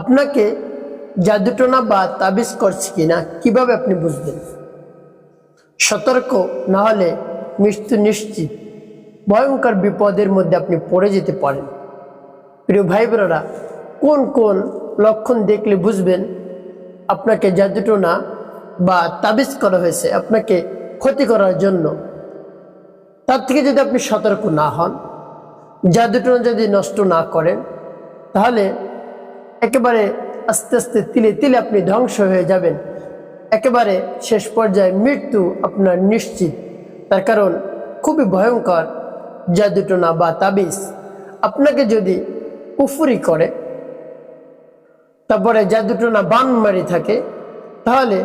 আপনাকে জাদুটনা বা তাবিজ করছে কিনা, কীভাবে আপনি বুঝবেন? সতর্ক না হলে মৃত্যু নিশ্চিত। ভয়ঙ্কর বিপদের মধ্যে আপনি পড়ে যেতে পারেন। প্রিয় ভাই বোনেরা কোন কোন লক্ষণ দেখলে বুঝবেন? আপনাকে জাদুটনা বা তাবিজ করা হয়েছে, আপনাকে ক্ষতি করার জন্য। তার থেকে যদি আপনি সতর্ক না হন জাদুটনা যদি নষ্ট না করেন, তাহলে একেবারে আস্তে আস্তে তিলে তিলে আপনি ধ্বংস হয়ে যাবেন। একেবারে শেষ পর্যায়ে মৃত্যু আপনার নিশ্চিত। তার কারণ খুবই ভয়ঙ্কর জাদুটনা বা তাবিজ। আপনাকে যদি কুফুরি করে, তারপরে জাদুটনা বান মারি থাকে, তাহলে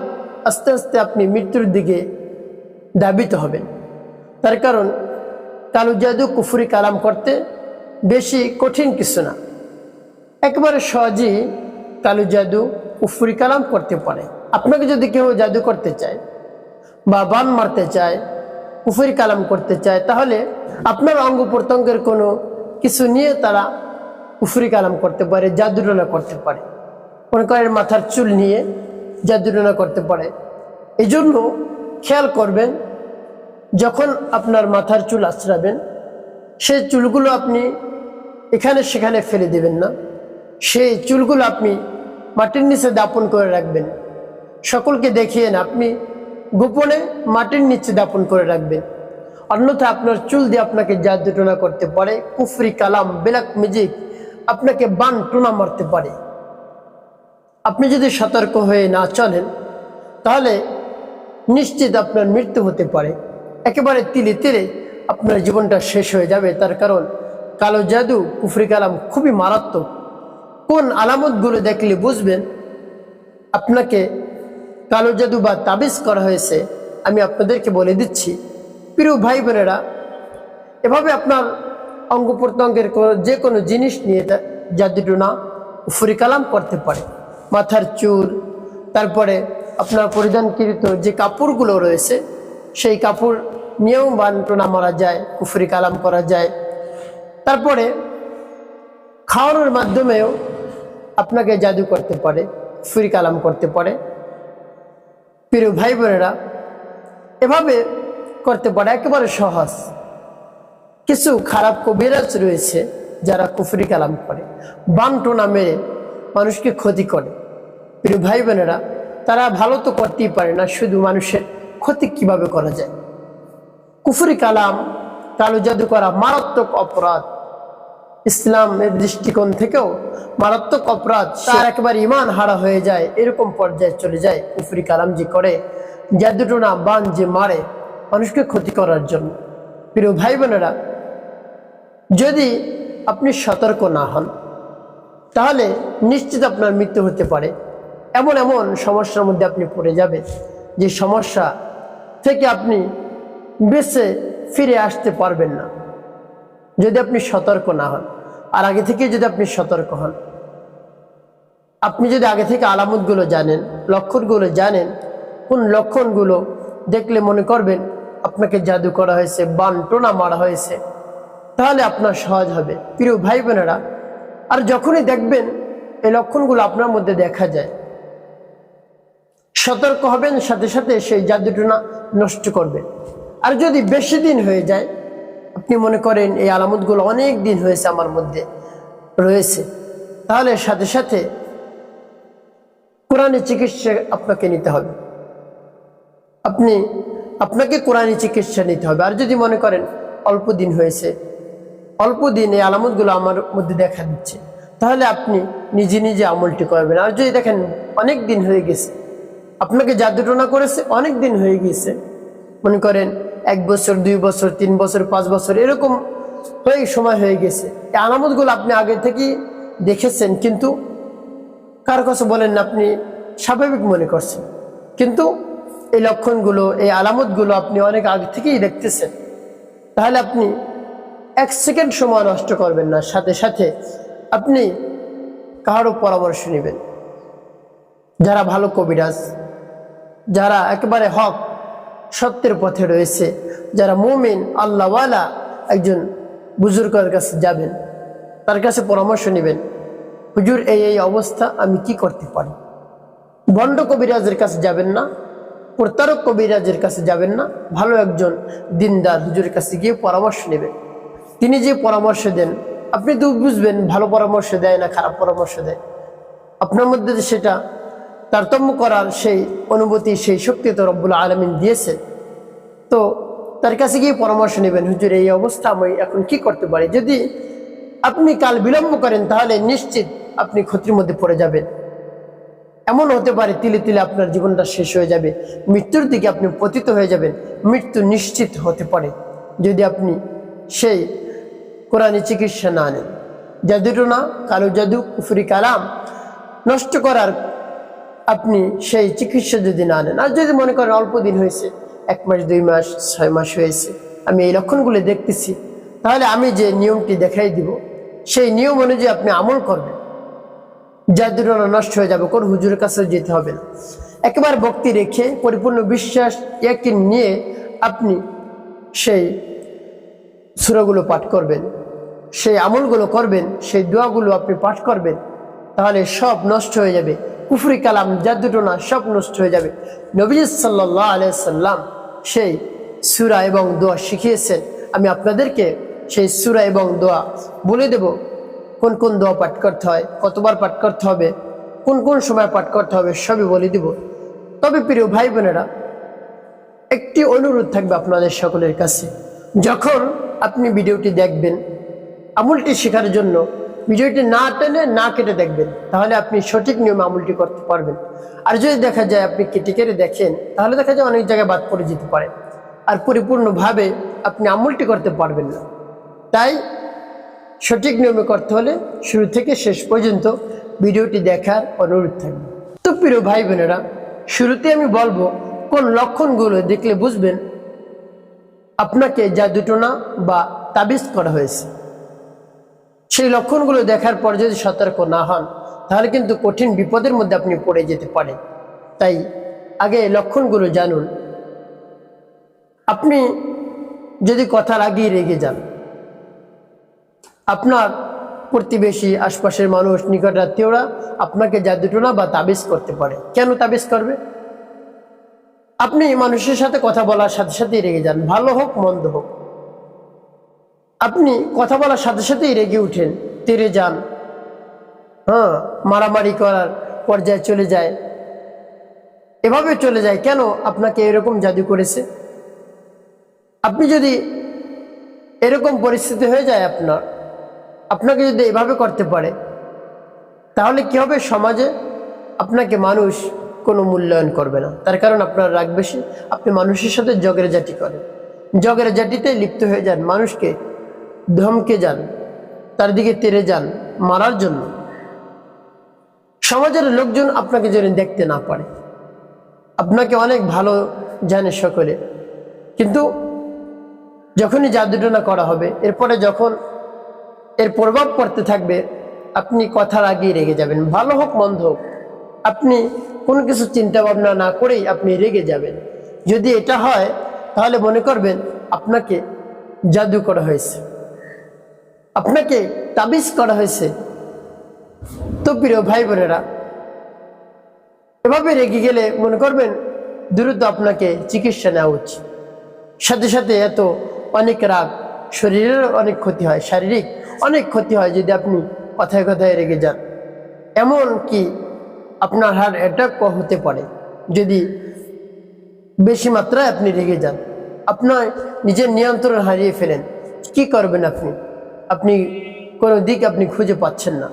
আস্তে আস্তে আপনি মৃত্যুর দিকে দাবিত হবেন। তার কারণ কালো জাদু কুফুরি কালাম করতে বেশি কঠিন কিছু না। একেবারে সহজেই কালো জাদু কুফুরি কালাম করতে পারে। আপনাকে যদি কেউ জাদু করতে চায় বা বান মারতে চায় কুফুরি কালাম করতে চায়, তাহলে আপনার অঙ্গ প্রত্যঙ্গের কোনো কিছু নিয়ে তারা কুফুরি কালাম করতে পারে জাদুটনা করতে পারে। মনে করেন মাথার চুল নিয়ে জাদুটনা করতে পারে। এই জন্য খেয়াল করবেন, যখন আপনার মাথার চুল আঁচড়াবেন সেই চুলগুলো আপনি এখানে সেখানে ফেলে দেবেন না। সেই চুলগুলো আপনি মাটির নিচে দাপন করে রাখবেন। সকলকে দেখিয়েন আপনি গোপনে মাটির নিচে দাপন করে রাখবেন। অন্যথা আপনার চুল দিয়ে আপনাকে জাদুটনা করতে পারে, কুফরি কালাম ব্ল্যাক ম্যাজিক আপনাকে বান টোনা মারতে পারে। আপনি যদি সতর্ক হয়ে না চলেন, তাহলে নিশ্চিত আপনার মৃত্যু হতে পারে। একেবারে তিলে তিলে আপনার জীবনটা শেষ হয়ে যাবে, তার কারণ কালো জাদু, কুফরি কালাম খুবই মারাত্মক। কোন আলামতগুলো দেখলে বুঝবেন? আপনাকে কালো জাদু বা তাবিজ করা হয়েছে, আমি আপনাদেরকে বলে দিচ্ছি। প্রিয় ভাই বোনেরা, এভাবে আপনার অঙ্গ প্রত্যঙ্গের যে কোনো জিনিস নিয়ে জাদুটুনা উফরি কালাম করতে পারে। মাথার চুল, তারপরে আপনার পরিধানকৃত যে কাপড়গুলো রয়েছে, সেই কাপড় নিয়েও বানটুনা মারা যায় কুফরি কালাম করা যায়। তারপরে খাওয়ানোর মাধ্যমেও আপনাকে জাদু করতে পারে, ফুরি কালাম করতে পারে। প্রিয় ভাই বোনেরা, এভাবে করতে পারে একেবারে সহজ। কিছু খারাপ কবিরাজ রয়েছে যারা কুফরি কালাম করে। বানটোনা মেরে মানুষকে ক্ষতি করে। প্রিয় ভাই বোনেরা, তারা ভালো তো করতেই পারে না, শুধু মানুষের ক্ষতি কীভাবে করা যায়? কুফরি কালাম, কালো জাদু করা মারাত্মক অপরাধ। ইসলামের দৃষ্টিকোণ থেকেও মারাত্মক অপরাধ তার একেবারে ইমান হারা হয়ে যায় এরকম পর্যায়ে চলে যায় কুফরি কালাম যে করে জাদুটোনা বান যে মারে মানুষকে ক্ষতি করার জন্য। প্রিয় ভাই বোনেরা যদি আপনি সতর্ক না হন তাহলে নিশ্চিত আপনার মৃত্যু হতে পারে। এমন এমন সমস্যার মধ্যে আপনি পড়ে যাবেন যে সমস্যা থেকে আপনি বেঁচে ফিরে আসতে পারবেন না। যদি আপনি সতর্ক না হন, আর আগে থেকে যদি আপনি সতর্ক হন, আপনি যদি আগে থেকে আলামতগুলো জানেন, লক্ষণগুলো জানেন, কোন লক্ষণগুলো দেখলে মনে করবেন আপনাকে জাদু করা হয়েছে বান টোনা মারা হয়েছে, তাহলে আপনার সহজ হবে। প্রিয় ভাই বোনেরা আর যখনই দেখবেন এই লক্ষণগুলো আপনার মধ্যে দেখা যায়, সতর্ক হবেন, সাথে সাথে সেই জাদুটনা নষ্ট করবেন। আর যদি বেশি দিন হয়ে যায় আপনি মনে করেন এই আলামতগুলো অনেক দিন হয়েছে আমার মধ্যে রয়েছে। তাহলে সাথে সাথে কোরআনে চিকিৎসা আপনাকে নিতে হবে। আপনি, আপনাকে কোরআনী চিকিৎসা নিতে হবে। আর যদি মনে করেন অল্প দিন হয়েছে, অল্প দিন এই আলামতগুলো আমার মধ্যে দেখা দিচ্ছে, তাহলে আপনি নিজে নিজে আমলটি করবেন। আর যদি দেখেন অনেক দিন হয়ে গেছে, আপনাকে জাদুটনা করেছে অনেক দিন হয়ে গেছে, মনে করেন এক বছর, দুই বছর, তিন বছর, পাঁচ বছর, এরকম হয়ে সময় হয়ে গেছে। এই আলামতগুলো আপনি আগে থেকেই দেখেছেন, কিন্তু কার কাছে বলেন না, আপনি স্বাভাবিক মনে করছেন। কিন্তু এই লক্ষণগুলো, এই আলামতগুলো আপনি অনেক আগে থেকেই দেখতেছেন। তাহলে আপনি এক সেকেন্ড সময় নষ্ট করবেন না, সাথে সাথে আপনি কারও পরামর্শ নেবেন। যারা ভালো কবিরাজ, যারা একেবারে হক সত্যের পথে রয়েছে। যারা মুমিন, আল্লাহওয়ালা একজন বুজুর্গের কাছে যাবেন, তার কাছে পরামর্শ নেবেন, হুজুর, এই এই অবস্থা আমি কি করতে পারি? বন্ড কবিরাজের কাছে যাবেন না, প্রতারক কবিরাজের কাছে যাবেন না, ভালো একজন দিনদার হুজুরের কাছে গিয়ে পরামর্শ নেবেন। তিনি যে পরামর্শ দেন, আপনি তো বুঝবেন, ভালো পরামর্শ দেয় না, খারাপ পরামর্শ দেয়। আপনার মধ্যে সেটা তারতম্য করার সেই অনুভূতি, সেই শক্তি তো রব্বুল আলমিন দিয়েছেন তো তার কাছে গিয়ে পরামর্শ নেবেন, হুজুর, এই অবস্থা আমি এখন কি করতে পারি? যদি আপনি কাল বিলম্ব করেন, তাহলে নিশ্চিত আপনি ক্ষতির মধ্যে পড়ে যাবেন। এমন হতে পারে, তিলে তিলে আপনার জীবনটা শেষ হয়ে যাবে, মৃত্যুর দিকে আপনি পতিত হয়ে যাবেন, মৃত্যু নিশ্চিত হতে পারে যদি আপনি সেই কোরআনে চিকিৎসা না নেন। জাদুটনা কালো জাদু, কুফরি কালাম নষ্ট করার আপনি সেই চিকিৎসা যদি না নেন, আর যদি মনে করেন অল্প দিন হয়েছে, এক মাস, দুই মাস, ছয় মাস হয়েছে, আমি এই লক্ষণগুলো দেখতেছি, তাহলে আমি যে নিয়মটি দেখাই দিব, সেই নিয়ম অনুযায়ী আপনি আমল করবেন। জাদুটনা নষ্ট হয়ে যাবে, কোন হুজুরের কাছে যেতে হবে না। একেবারে ভক্তি রেখে, পরিপূর্ণ বিশ্বাস একটি নিয়ে আপনি সেই সুরাগুলো পাঠ করবেন, সেই আমলগুলো করবেন, সেই দোয়াগুলো আপনি পাঠ করবেন, তাহলে সব নষ্ট হয়ে যাবে। কুফরি কালাম, যা দুটো না, সব নষ্ট হয়ে যাবে। নবী সাল্লাহ আলিয়াল্লাম সেই সুরা এবং দোয়া শিখিয়েছেন। আমি আপনাদেরকে সেই সুরা এবং দোয়া বলে দেব। কোন কোন দোয়া পাঠ করতে হয়, কতবার পাঠ করতে হবে, কোন কোন সময় পাঠ করতে হবে, সবই বলে দিব। তবে প্রিয় ভাই বোনেরা, একটি অনুরোধ থাকবে আপনাদের সকলের কাছে। যখন আপনি ভিডিওটি দেখবেন, আমুলটি শেখার জন্য ভিডিওটি না টেনে না কেটে দেখবেন, তাহলে আপনি সঠিক নিয়মে আমলটি করতে পারবেন। আর যদি দেখা যায় আপনি কেটে কেটে দেখেন, তাহলে দেখা যায় অনেক জায়গায় বাদ পড়ে যেতে পারে। আর পরিপূর্ণভাবে আপনি আমলটি করতে পারবেন না। তাই সঠিক নিয়মে করতে হলে শুরু থেকে শেষ পর্যন্ত ভিডিওটি দেখার অনুরোধ থাকবে। তো প্রিয় ভাই বোনেরা শুরুতে আমি বলব, কোন লক্ষণগুলো দেখলে বুঝবেন? আপনাকে জাদুটনা বা তাবিজ করা হয়েছে। সেই লক্ষণগুলো দেখার পর যদি সতর্ক না হন, তাহলে কিন্তু কঠিন বিপদের মধ্যে আপনি পড়ে যেতে পারেন। তাই আগে লক্ষণগুলো জানুন। আপনি যদি কথার আগেই রেগে যান, আপনার প্রতিবেশী, আশপাশের মানুষ, নিকট আত্মীয়রা আপনাকে জাদুটনা বা তাবিজ করতে পারে। কেন তাবিজ করবে? আপনি মানুষের সাথে কথা বলার সাথে সাথেই রেগে যান। ভালো হোক, মন্দ হোক। আপনি কথা বলার সাথে সাথেই রেগে উঠেন, তেরে যান। হ্যাঁ মারামারি করার পর্যায়ে চলে যায়। এভাবে চলে যায় কেন আপনাকে এরকম জাদু করেছে? আপনি যদি এরকম পরিস্থিতি হয়ে যায় আপনার, আপনাকে যদি এভাবে করতে পারে, তাহলে কি হবে সমাজে? আপনাকে মানুষ কোনো মূল্যায়ন করবে না। তার কারণ আপনার রাগ বেশি। আপনি মানুষের সাথে জগের জাতি করেন। জগের জাতিতে লিপ্ত হয়ে যান মানুষকে। ধমকে যান, তার দিকে তেরে যান মারার জন্য। সমাজের লোকজন আপনাকে যেন দেখতে না পারে। আপনাকে অনেক ভালো জানে সকলে। কিন্তু যখনই জাদুটনা করা হবে, এরপরে যখন এর প্রভাব পড়তে থাকবে, আপনি কথার আগেই রেগে যাবেন। ভালো হোক, মন্দ হোক, আপনি কোনো কিছু চিন্তা ভাবনা না করেই আপনি রেগে যাবেন। যদি এটা হয়, তাহলে মনে করবেন আপনাকে জাদু করা হয়েছে। আপনাকে তাবিজ করা হয়েছে। তো প্রিয় ভাই বোনেরা এভাবে রেগে গেলে মনে করবেন দ্রুত আপনাকে চিকিৎসা নেওয়া উচিত। সাথে সাথে এত অনেক রাগ, শরীরের অনেক ক্ষতি হয়, শারীরিক অনেক ক্ষতি হয় যদি আপনি কথায় কথায় রেগে যান। এমন কি আপনার হার্ট অ্যাটাকও হতে পারে, যদি বেশি মাত্রায় আপনি রেগে যান। আপনার নিজের নিয়ন্ত্রণ হারিয়ে ফেলেন। কি করবেন আপনি? আপনি, কোনো দিক আপনি খুঁজে পাচ্ছেন না।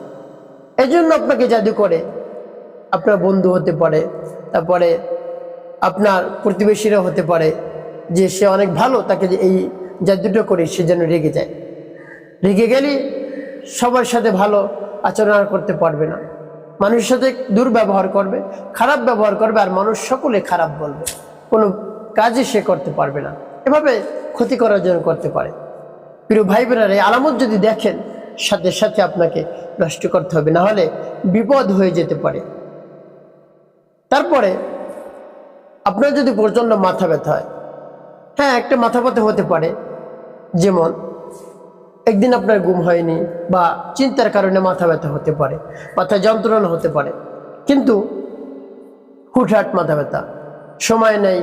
এজন্য আপনাকে জাদু করে। আপনার বন্ধু হতে পারে, তারপরে আপনার প্রতিবেশীরা হতে পারে, যে সে অনেক ভালো, তাকে যে এই জাদুটা করে সে যেন রেগে যায়। রেগে গেলে সবার সাথে ভালো আচরণ করতে পারবে না। মানুষের সাথে দুর্ব্যবহার করবে, খারাপ ব্যবহার করবে, আর মানুষ সকলে খারাপ বলবে। কোনো কাজই সে করতে পারবে না। এভাবে ক্ষতি করার জন্য করতে পারে। প্রিয় ভাই বোনেরা, এই আলামত যদি দেখেন, সাথে সাথে আপনাকে নষ্ট করতে হবে, না হলে বিপদ হয়ে যেতে পারে। তারপরে আপনার যদি প্রচণ্ড মাথা ব্যথা হয় হ্যাঁ একটা মাথা ব্যথা হতে পারে, যেমন একদিন আপনার ঘুম হয়নি বা চিন্তার কারণে মাথা ব্যথা হতে পারে, মাথা যন্ত্রণা হতে পারে, কিন্তু হুটহাট মাথা ব্যথা, সময় নেই,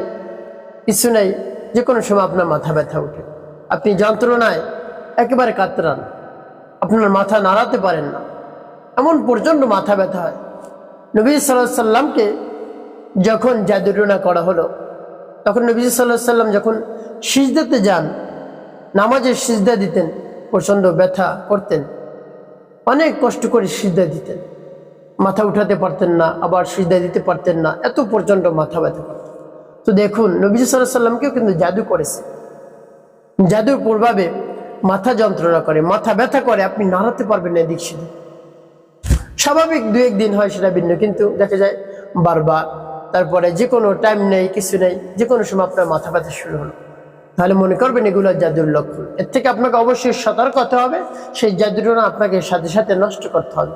কিছু নেই যে কোনো সময় আপনার মাথা ব্যথা উঠে আপনি যন্ত্রণায় একেবারে কাতরান। আপনার মাথা নাড়াতে পারেন না। এমন প্রচণ্ড মাথা ব্যথা হয়। নবী সাল্লাহ সাল্লামকে যখন জাদুটনা করা হলো, তখন নবী সাল্লাহ সাল্লাম যখন সিজদাতে যান, নামাজের সিজদা দিতেন, প্রচণ্ড ব্যথা করতেন, অনেক কষ্ট করে সিজদা দিতেন। মাথা উঠাতে পারতেন না, আবার সিজদা দিতে পারতেন না, এত প্রচণ্ড মাথা ব্যথা করতেন তো দেখুন, নবী সাল্লাহ সাল্লামকেও কিন্তু জাদু করেছে। জাদুর প্রভাবে মাথা যন্ত্রণা করে, মাথা ব্যথা করে, আপনি নাড়াতে পারবেন না এদিক সেদিক। স্বাভাবিক দু একদিন হয় সেটা ভিন্ন, কিন্তু দেখা যায় বারবার, তারপরে যে কোনো টাইম নেই, কিছু নেই, যে কোনো সময় আপনার মাথা ব্যথা শুরু হলো। তাহলে মনে করবেন এগুলো জাদুর লক্ষণ। এর থেকে আপনাকে অবশ্যই সতর্ক হতে হবে, সেই জাদুটা আপনাকে সাথে সাথে নষ্ট করতে হবে।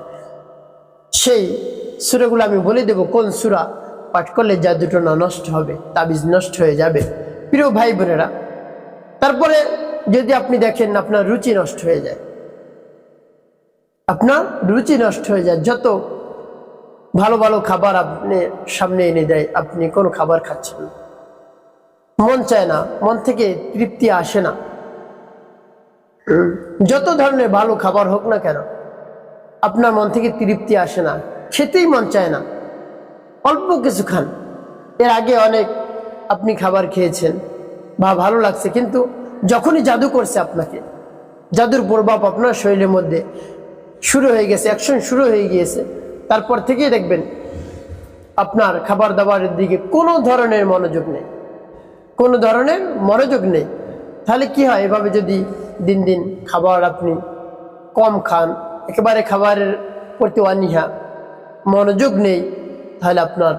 সেই সুরাগুলো আমি বলে দেব, কোন সুরা পাঠ করলে জাদুটনা নষ্ট হবে, তাবিজ নষ্ট হয়ে যাবে। প্রিয় ভাই বোনেরা, তারপরে যদি আপনি দেখেন আপনার রুচি নষ্ট হয়ে যায়, আপনার রুচি নষ্ট হয়ে যায়, যত ভালো ভালো খাবার আপনি সামনে এনে দেয়, আপনি কোনো খাবার খাচ্ছেন না। মন চায় না, মন থেকে তৃপ্তি আসে না। যত ধরনের ভালো খাবার হোক না কেন, আপনার মন থেকে তৃপ্তি আসে না, খেতেই মন চায় না। অল্প কিছু খান। এর আগে অনেক আপনি খাবার খেয়েছেন বা ভালো লাগছে, কিন্তু যখনই জাদু করছে আপনাকে, জাদুর প্রভাব আপনার শরীরের মধ্যে শুরু হয়ে গেছে অ্যাকশন শুরু হয়ে গিয়েছে। তারপর থেকেই দেখবেন আপনার খাবার দাবারের দিকে কোনো ধরনের মনোযোগ নেই। কোনো ধরনের মনোযোগ নেই। তাহলে কি হয়? এভাবে যদি দিন দিন খাবার আপনি কম খান, একেবারে খাবারের প্রতি অনীহা, মনোযোগ নেই, তাহলে আপনার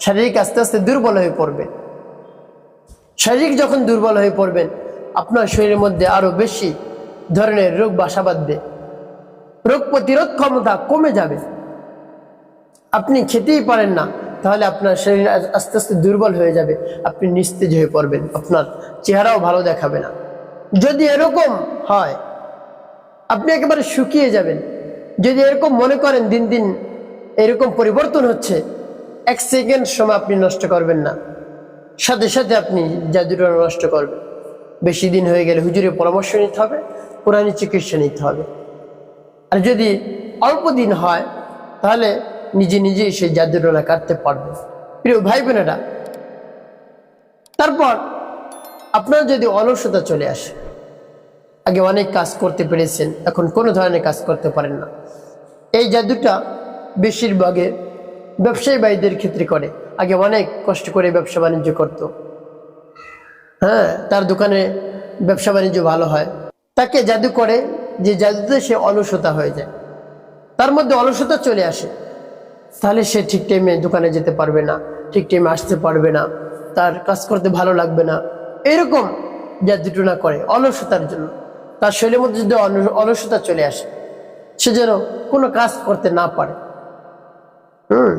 শারীরিক আস্তে আস্তে দুর্বল হয়ে পড়বে। শারীরিক যখন দুর্বল হয়ে পড়বেন আপনার শরীরের মধ্যে আরও বেশি ধরনের রোগ বাসা বাঁধবে। রোগ প্রতিরোধ ক্ষমতা কমে যাবে। আপনি খেতেই পারেন না, তাহলে আপনার শরীর আস্তে আস্তে দুর্বল হয়ে যাবে। আপনি নিস্তেজ হয়ে পড়বেন, আপনার চেহারাও ভালো দেখাবে না। যদি এরকম হয়, আপনি একেবারে শুকিয়ে যাবেন। যদি এরকম মনে করেন দিন দিন এরকম পরিবর্তন হচ্ছে, এক সেকেন্ড সময় আপনি নষ্ট করবেন না। সাথে সাথে আপনি জাদুটা নষ্ট করবেন। বেশি দিন হয়ে গেলে হুজুরের পরামর্শ নিতে হবে, কোরআনী চিকিৎসা নিতে হবে। আর যদি অল্প দিন হয়, তাহলে নিজে নিজেই সেই জাদুটনা কাটতে পারবে। প্রিয় ভাই বোনেরা, তারপর আপনার যদি অলসতা চলে আসে, আগে অনেক কাজ করতে পেরেছেন, এখন কোনো ধরনের কাজ করতে পারেন না। এই জাদুটা বেশিরভাগে ব্যবসায়ী ভাইদের ক্ষেত্রে করে। আগে অনেক কষ্ট করে ব্যবসা বাণিজ্য করত। হ্যাঁ তার দোকানে ব্যবসা বাণিজ্য ভালো হয়। তাকে জাদু করে যে জাদুতে সে অলসতা হয়ে যায়। তার মধ্যে অলসতা চলে আসে। তাহলে সে ঠিক টাইমে দোকানে যেতে পারবে না ঠিক টাইমে আসতে পারবে না তার কাজ করতে ভালো লাগবে না। এরকম জাদুটনা করে অলসতার জন্য। তার শরীরের মধ্যে যদি অলসতা চলে আসে সে যেন কোনো কাজ করতে না পারে। হুম।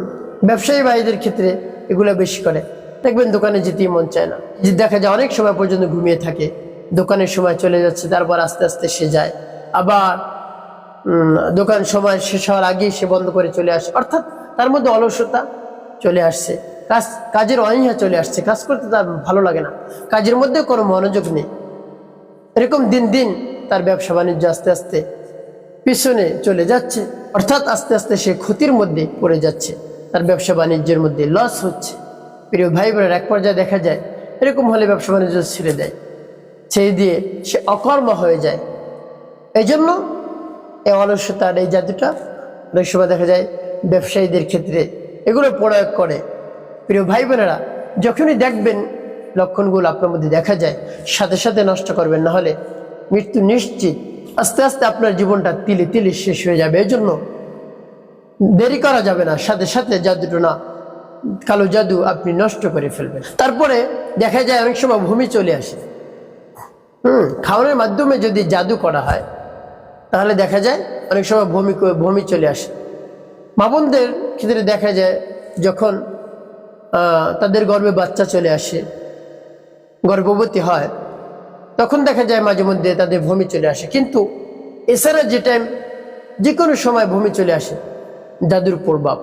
ব্যবসায়ী ভাইদের ক্ষেত্রে এগুলো বেশি করে। দেখবেন দোকানে যেতেই মন চায় না। যে দেখা যায় অনেক সময় পর্যন্ত ঘুমিয়ে থাকে, দোকানের সময় চলে যাচ্ছে, তারপর আস্তে আস্তে সে যায়। আবার দোকান সময় শেষ হওয়ার আগেই সে বন্ধ করে চলে আসে। অর্থাৎ তার মধ্যে অলসতা চলে আসছে। কাজ, কাজের অনীহা চলে আসছে। কাজ করতে তার ভালো লাগে না। কাজের মধ্যে কোনো মনোযোগ নেই। এরকম দিন দিন তার ব্যবসা বাণিজ্য আস্তে আস্তে পিছনে চলে যাচ্ছে। অর্থাৎ আস্তে আস্তে সে ক্ষতির মধ্যে পড়ে যাচ্ছে। তার ব্যবসা বাণিজ্যের মধ্যে লস হচ্ছে। প্রিয় ভাই বোনের এক পর্যায়ে দেখা যায়, এরকম হলে ব্যবসা বাণিজ্য ছেড়ে দেয়। ছেড়ে দিয়ে সে অকর্ম হয়ে যায়। এই জন্য এই অলসতার এই জাদুটা অনেক সময় দেখা যায় ব্যবসায়ীদের ক্ষেত্রে এগুলো প্রয়োগ করে। প্রিয় ভাই বোনেরা যখনই দেখবেন লক্ষণগুলো আপনার মধ্যে দেখা যায়, সাথে সাথে নষ্ট করবেন, না হলে মৃত্যু নিশ্চিত। আস্তে আস্তে আপনার জীবনটা তিলে তিলে শেষ হয়ে যাবে। এই জন্য দেরি করা যাবে না। সাথে সাথে জাদুটনা কালো জাদু আপনি নষ্ট করে ফেলবেন। তারপরে দেখা যায় অনেক সময় ভূমি চলে আসে। হুম, খাওয়ানোর মাধ্যমে যদি জাদু করা হয়, তাহলে দেখা যায় অনেক সময় ভূমি ভূমি চলে আসে। মা বোনদের ক্ষেত্রে দেখা যায় যখন তাদের গর্ভে বাচ্চা চলে আসে, গর্ভবতী হয়, তখন দেখা যায় মাঝে মধ্যে তাদের ভূমি চলে আসে। কিন্তু এছাড়া যে টাইম যে কোনো সময় ভূমি চলে আসে, জাদুর প্রভাব।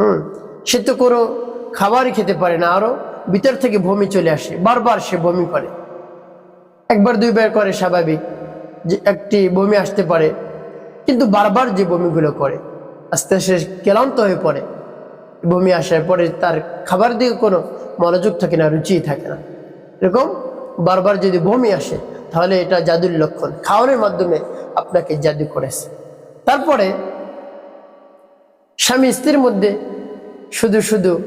হুম সে তো কোনো খাবারই খেতে পারে না আরও ভিতর থেকে বমি চলে আসে, বারবার সে বমি করে। একবার দুইবার করে স্বাভাবিক যে একটি বমি আসতে পারে, কিন্তু বারবার যে বমিগুলো করে, আস্তে আস্তে ক্লান্ত হয়ে পড়ে। বমি আসার পরে তার খাবার দিকে কোনো মনোযোগ থাকে না রুচি থাকে না। এরকম বারবার যদি বমি আসে, তাহলে এটা জাদুর লক্ষণ। খাওয়ানোর মাধ্যমে আপনাকে জাদু করেছে। তারপরে স্বামী স্ত্রীর মধ্যে শুধু শুধু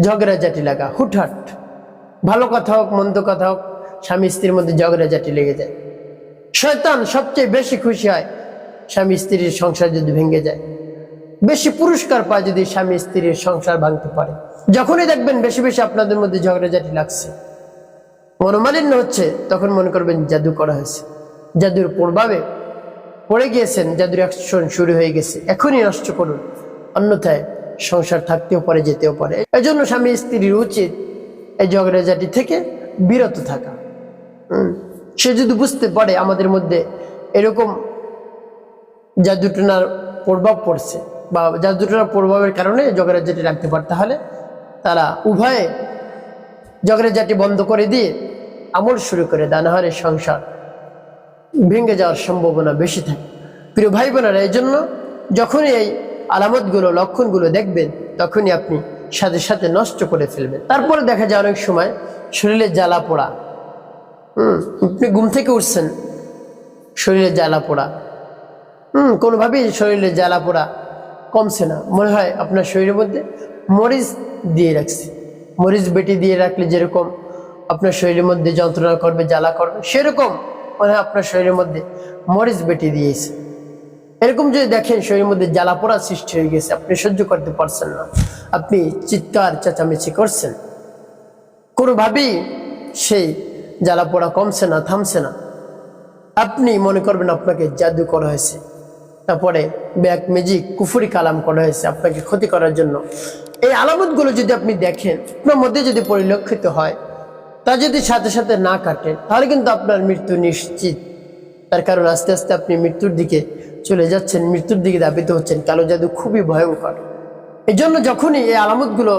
ঝগড়াঝাটি লাগা, হুটহাট। ভালো কথা হোক, মন্দ কথা হোক, স্বামী স্ত্রীর মধ্যে ঝগড়াঝাটি লেগে যায়। শয়তান সবচেয়ে বেশি খুশি হয় স্বামী স্ত্রীর সংসার যদি ভেঙে যায়। বেশি পুরস্কার পায় যদি স্বামী স্ত্রীর সংসার ভাঙতে পারে। যখনই দেখবেন বেশি বেশি আপনাদের মধ্যে ঝগড়াঝাটি লাগছে। মনোমালিন্য হচ্ছে, তখন মনে করবেন জাদু করা হয়েছে। জাদুর প্রভাবে পড়ে গিয়েছেন, জাদুর অ্যাকশন শুরু হয়ে গেছে। এখনই নষ্ট করুন অন্যথায় সংসার থাকতেও পারে, যেতেও পারে। এজন্য স্বামী স্ত্রীর উচিত এই ঝগড়াঝাটি থেকে বিরত থাকা। সে যদি বুঝতে পারে আমাদের মধ্যে এরকম জাদুটনার প্রভাব পড়ছে বা জাদুটনার প্রভাবের কারণে ঝগড়াঝাটি রাখতে পারে, তাহলে তারা উভয়ে ঝগড়াঝাটি বন্ধ করে দিয়ে আমল শুরু করে দানাহারে সংসার ভেঙে যাওয়ার সম্ভাবনা বেশি থাকে। প্রিয় ভাই বোনেরা এই জন্য যখনই এই আলামতগুলো, লক্ষণগুলো দেখবেন, তখনই আপনি সাথে সাথে নষ্ট করে ফেলবেন। তারপরে দেখা যায় অনেক সময় শরীরে জ্বালা পোড়া। হুম, আপনি ঘুম থেকে উঠছেন, শরীরে জ্বালা পোড়া। হুম, কোনোভাবেই শরীরে জ্বালা পোড়া কমছে না। মনে হয় আপনার শরীরের মধ্যে মরিচ দিয়ে রাখছে। মরিচ বেটি দিয়ে রাখলে যেরকম আপনার শরীরের মধ্যে যন্ত্রণা করবে, জ্বালা করবে, সেরকম মনে হয় আপনার শরীরের মধ্যে মরিচ বেটি দিয়েছে। এরকম যদি দেখেন শরীরের মধ্যে জ্বালা পোড়া সৃষ্টি হয়ে গেছে, আপনি সহ্য করতে পারছেন না। আপনি চিৎকার, চেঁচামেচি করছেন। কোনোভাবেই সেই জ্বালা পোড়া কমছে না, থামছে না। আপনি মনে করবেন আপনাকে জাদু করা হয়েছে। তারপরে ব্যাক ম্যাজিক, কুফুরি কালাম করা হয়েছে আপনাকে ক্ষতি করার জন্য। এই আলামতগুলো যদি আপনি দেখেন, আপনার মধ্যে যদি পরিলক্ষিত হয়, তা যদি সাথে সাথে না কাটে, তাহলে কিন্তু আপনার মৃত্যু নিশ্চিত। তার কারণ আস্তে আস্তে আপনি মৃত্যুর দিকে চলে যাচ্ছেন, মৃত্যুর দিকে দাবিত হচ্ছেন, কালো জাদু খুবই ভয়ঙ্কর। এই জন্য যখনই এই আলামতগুলো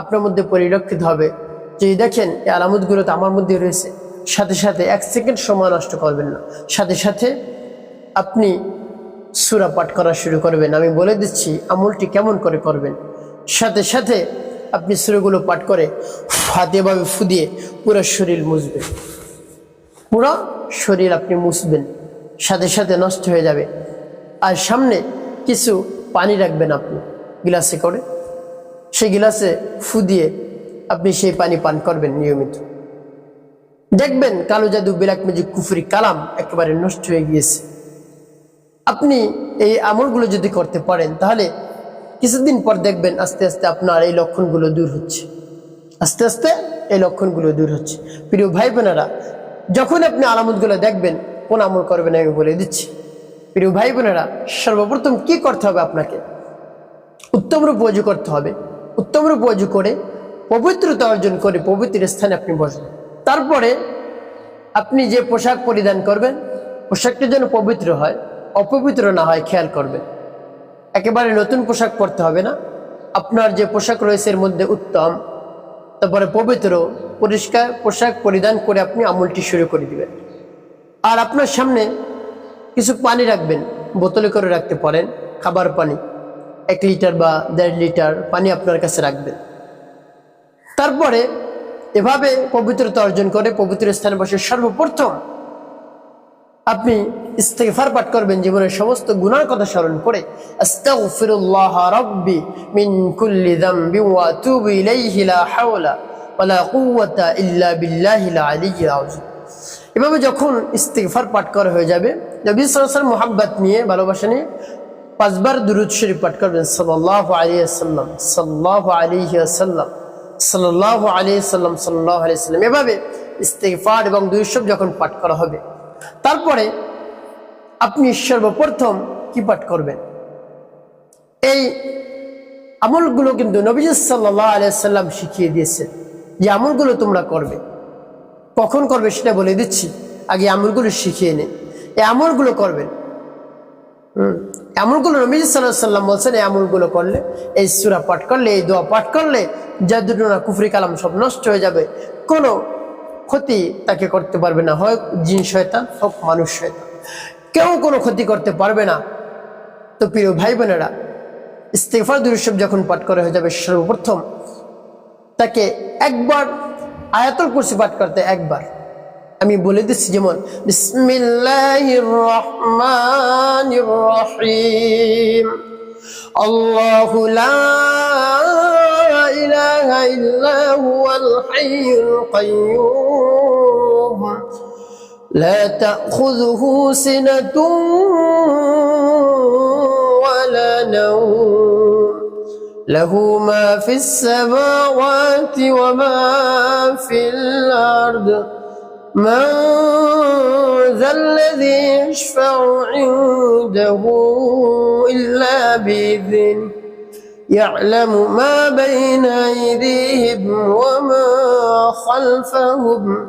আপনার মধ্যে পরিলক্ষিত হবে যদি দেখেন, এই আলামতগুলো তো আমার মধ্যে রয়েছে, সাথে সাথে এক সেকেন্ড সময় নষ্ট করবেন না। সাথে সাথে আপনি সুরা পাঠ করা শুরু করবেন। আমি বলে দিচ্ছি, আমলটি কেমন করে করবেন? সাথে সাথে আপনি সুরগুলো পাঠ করে হাতেভাবে ফুদিয়ে পুরো শরীর মুছবেন। পুরো শরীর আপনি মুছবেন। সাথে সাথে নষ্ট হয়ে যাবে। আর সামনে কিছু পানি রাখবেন আপনি, গিলাসে করে। সেই গিলাসে ফু দিয়ে আপনি সেই পানি পান করবেন নিয়মিত। দেখবেন কালো জাদু বিলাক মেজিক কুফরি কালাম একেবারে নষ্ট হয়ে গিয়েছে। আপনি এই আমলগুলো যদি করতে পারেন, তাহলে কিছুদিন পর দেখবেন আস্তে আস্তে আপনার এই লক্ষণগুলো দূর হচ্ছে। আস্তে আস্তে এই লক্ষণগুলো দূর হচ্ছে। প্রিয় ভাই বোনেরা যখন আপনি আলামতগুলো দেখবেন, কোন আমল করবেন আমি বলে দিচ্ছি। প্রিয় ভাই বোনেরা, সর্বপ্রথম কি করতে হবে আপনাকে? উত্তম রূপ অজু করতে হবে। উত্তম রূপ অজু করে, পবিত্রতা অর্জন করে পবিত্র স্থানে আপনি বসবেন। তারপরে আপনি যে পোশাক পরিধান করবেন, পোশাকটা যেন পবিত্র হয়, অপবিত্র না হয়, খেয়াল করবেন। একেবারে নতুন পোশাক পরতে হবে না। আপনার যে পোশাক রয়েছে এর মধ্যে উত্তম, তারপরে পবিত্র, পরিষ্কার পোশাক পরিধান করে আপনি আমলটি শুরু করে দিবেন। আর আপনার সামনে কিছু পানি রাখবেন, বোতলে করে রাখতে পারেন, খাবার পানি, এক লিটার বা দেড় লিটার পানি আপনার কাছে রাখবেন। তারপরে এভাবে পবিত্রতা অর্জন করে পবিত্র স্থানে বসে সর্বপ্রথম আপনি ইস্তেগফার পাঠ করবেন জীবনের সমস্ত গুনার কথা স্মরণ করে, আস্তাগফিরুল্লাহ হাওলা ইল্লা এভাবে যখন ইস্তেগফার পাঠ করা হয়ে যাবে, নবী আলাইহি ওয়াসাল্লাম নিয়ে ভালোবাসা নিয়ে পাঁচবার দুরূদ শরীফ পাঠ করবেন আলাইহি ওয়াসাল্লাম, সাল্লাল্লাহু আলাইহি ওয়াসাল্লাম, সাল্লাল্লাহু আলাইহি ওয়াসাল্লাম এভাবে ইস্তেগফার এবং দুই দুইশব যখন পাঠ করা হবে, তারপরে আপনি সর্বপ্রথম কি পাঠ করবেন? এই আমলগুলো কিন্তু নবীজ সাল্লাহ আলিয়াল্লাম শিখিয়ে দিয়েছে যে আমলগুলো তোমরা করবে। কখন করবে সেটা বলে দিচ্ছি। আগে আমলগুলো শিখিয়ে নে। এই আমলগুলো করবেন আমলগুলো নবী সাল্লাম বলছেন, এই আমলগুলো করলে, এই সুরা পাঠ করলে, এই দোয়া পাঠ করলে, যা দুটো না কুফরি কালাম সব নষ্ট হয়ে যাবে। কোনো ক্ষতি তাকে করতে পারবে না। হয় জিন শয়তান, হোক মানুষ শয়তান। কেউ কোনো ক্ষতি করতে পারবে না। তো প্রিয় ভাই বোনেরা ইস্তেফার দুরুসব যখন পাঠ করা হয়ে যাবে, সর্বপ্রথম তাকে একবার আয়াতুল কুরসি পাঠ করতে একবার আমি বলে দিচ্ছি যেমন বিসমিল্লাহির রহমানির রহিম আল্লাহু লা ইলাহা ইল্লা হুয়াল হাইয়ুল কাইয়্যুম لا تأخذه سنة ولا نوم له ما في السماوات وما في الأرض. من ذا الذي يشفع عنده إلا بإذنه. يعلم ما بين أيديهم وما خلفهم.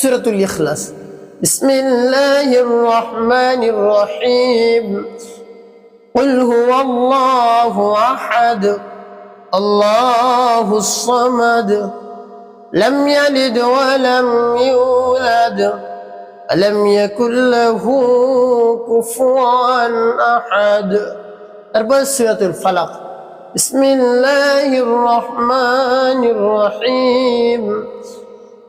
সুরাতুল ইখলাস বিসমিল্লাহির রহমানির রহিম قل هو الله احد الله الصمد لم يلد ولم يولد ولم يكن له كفوا احد اربع سوره الفلق بسم الله الرحمن الرحيم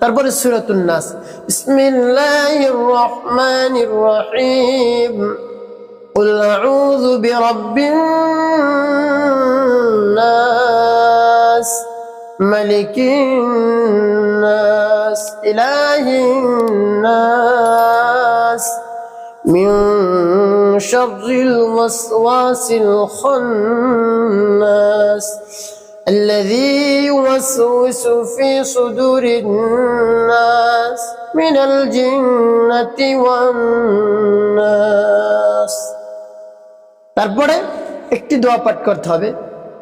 তারপরে সুরাতুন নাস বিসমিল্লাহির রহমানির রহিম قل أعوذ برب الناس ملك الناس إله الناس من شر الوسواس الخناس الذي يوسوس في صدور الناس من الجنة والناس তারপরে একটি দোয়া পাঠ করতে হবে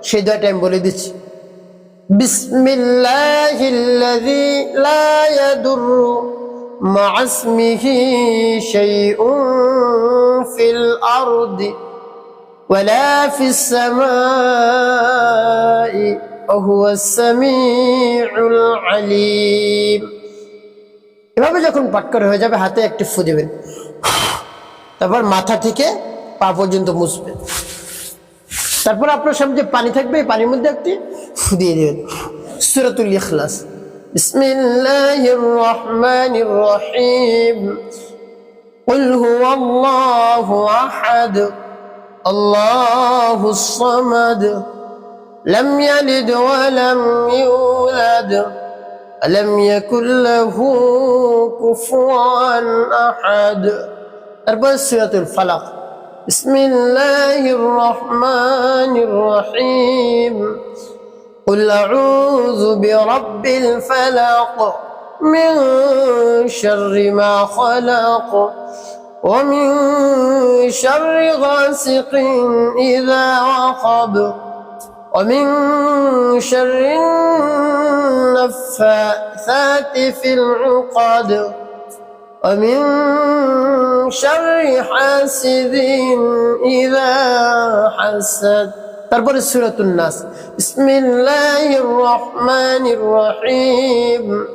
সেই দোয়াটা আমি বলে দিচ্ছি বিসমিল্লাহিল্লাযী লা ইয়াদুররু মা ইসমিহি শাইউন ফিল আরদি ولا في السماء وهو السميع العليم এভাবে যখন পাঠ করে হয়ে যাবে হাতে একটি ফু দেবেন তারপর মাথা থেকে পা পর্যন্ত মুছবেন তারপর আপনার সামনে যে পানি থাকবে এই পানির মধ্যে একটি ফু দিয়ে দেবেন সুরাতুল ইখলাস বিসমিল্লাহির রহমানির রহিম قل هو الله احد الله الصمد لم يلد ولم يولد ولم يكن له كفوا أحد. أربع سورة الفلق. بسم الله الرحمن الرحيم. قل أعوذ برب الفلق من شر ما خلق. ومن شر غاسق إذا وقب ومن شر النفاثات في العقد ومن شر حاسد إذا حسد. سورة الناس. بسم الله الرحمن الرحيم.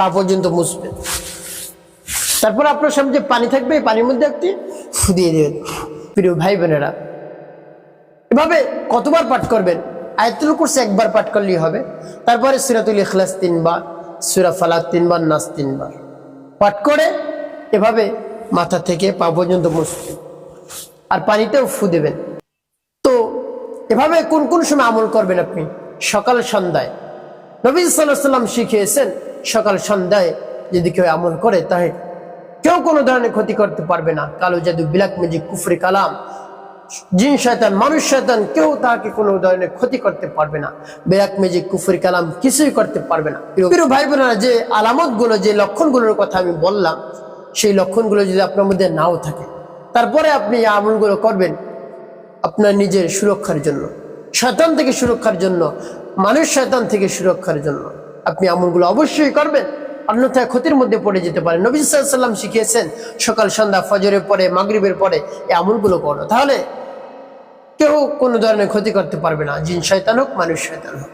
পা পর্যন্ত মুছবেন তারপর আপনার সামনে যে পানি থাকবে, এই পানির মধ্যে একটি ফু দিয়ে দেবেন। প্রিয় ভাই বোনেরা এভাবে কতবার পাঠ করবেন? আয়তুল কুরসি একবার পাঠ করলেই হবে। তারপরে সুরাতুল ইখলাস তিনবার, সুরা ফালাক তিনবার, নাস তিনবার। পাঠ করে এভাবে মাথা থেকে পা পর্যন্ত মুছবেন আর পানিতেও ফু দেবেন। তো এভাবে কোন কোন সময় আমল করবেন আপনি? সকাল সন্ধ্যায়। নবী সাল্লাহ সাল্লাম শিখিয়েছেন সকাল সন্ধ্যায় যদি কেউ আমল করে, তাহলে কেউ কোনো ধরনের ক্ষতি করতে পারবে না। কালো জাদু বিলাক ম্যাজিক, কুফরি কালাম, জিন শয়তান, মানুষ শয়তান, কেউ তাকে কোনো ধরনের ক্ষতি করতে পারবে না। বেরাক ম্যাজিক, কুফরি কালাম কিছুই করতে পারবে না। ভাই বোনেরা যে আলামতগুলো যে লক্ষণগুলোর কথা আমি বললাম, সেই লক্ষণগুলো যদি আপনার মধ্যে নাও থাকে, তারপরে আপনি এই আমলগুলো করবেন আপনার নিজের সুরক্ষার জন্য। শয়তান থেকে সুরক্ষার জন্য, মানুষ শয়তান থেকে সুরক্ষার জন্য। আপনি আমলগুলো অবশ্যই করবেন। অন্যথায় ক্ষতির মধ্যে পড়ে যেতে পারেন নবী সাল্লাম শিখিয়েছেন, সকাল, সন্ধ্যা, ফজরের পরে, মাগরিবের পরে এই আমলগুলো করো। তাহলে কেউ কোনো ধরনের ক্ষতি করতে পারবে না। জিন শয়তান হোক, মানুষ শয়তান হোক।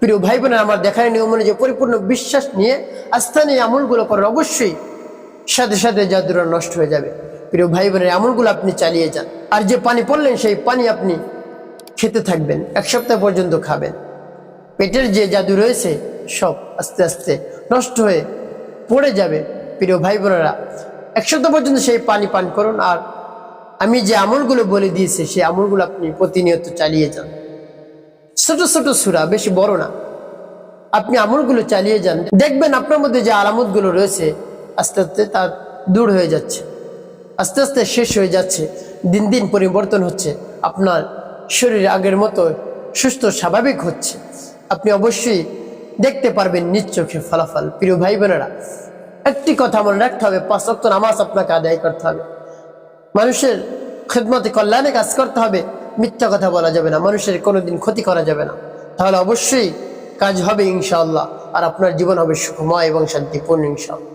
প্রিয় ভাই বোনের আমার দেখায় নিয়ম যে পরিপূর্ণ বিশ্বাস নিয়ে আস্থা নিয়ে আমলগুলো করেন অবশ্যই সাথে সাথে জাদুরা নষ্ট হয়ে যাবে। প্রিয় ভাই বোনের আমলগুলো আপনি চালিয়ে যান। আর যে পানি পড়লেন, সেই পানি আপনি খেতে থাকবেন। এক সপ্তাহ পর্যন্ত খাবেন। পেটের যে জাদু রয়েছে সব আস্তে আস্তে নষ্ট হয়ে পড়ে যাবে, প্রিয় ভাই বোনেরা। এক সপ্তাহ পর্যন্ত সেই পানি পান করুন আর আমি যে আমলগুলো বলে দিয়েছি, সেই আমলগুলো আপনি প্রতিনিয়ত চালিয়ে যান। ছোট ছোট সুরা, বেশি বড় না। আপনি আমলগুলো চালিয়ে যান। দেখবেন আপনার মধ্যে যে আলামতগুলো রয়েছে, আস্তে আস্তে তা দূর হয়ে যাচ্ছে। আস্তে আস্তে শেষ হয়ে যাচ্ছে। দিন দিন পরিবর্তন হচ্ছে। আপনার শরীর আগের মতো সুস্থ, স্বাভাবিক হচ্ছে। আপনি অবশ্যই দেখতে পারবেন নিজ ফলাফল। প্রিয় ভাই বোনেরা একটি কথা মনে রাখতে হবে, পাঁচ রক্ত নামাজ আপনাকে আদায় করতে হবে। মানুষের খেদমতে কল্যাণে কাজ করতে হবে, মিথ্যা কথা বলা যাবে না, মানুষের কোনোদিন ক্ষতি করা যাবে না। তাহলে অবশ্যই কাজ হবে ইনশাআল্লাহ, আর আপনার জীবন হবে সুখময় এবং শান্তিপূর্ণ ইনশাআল্লাহ।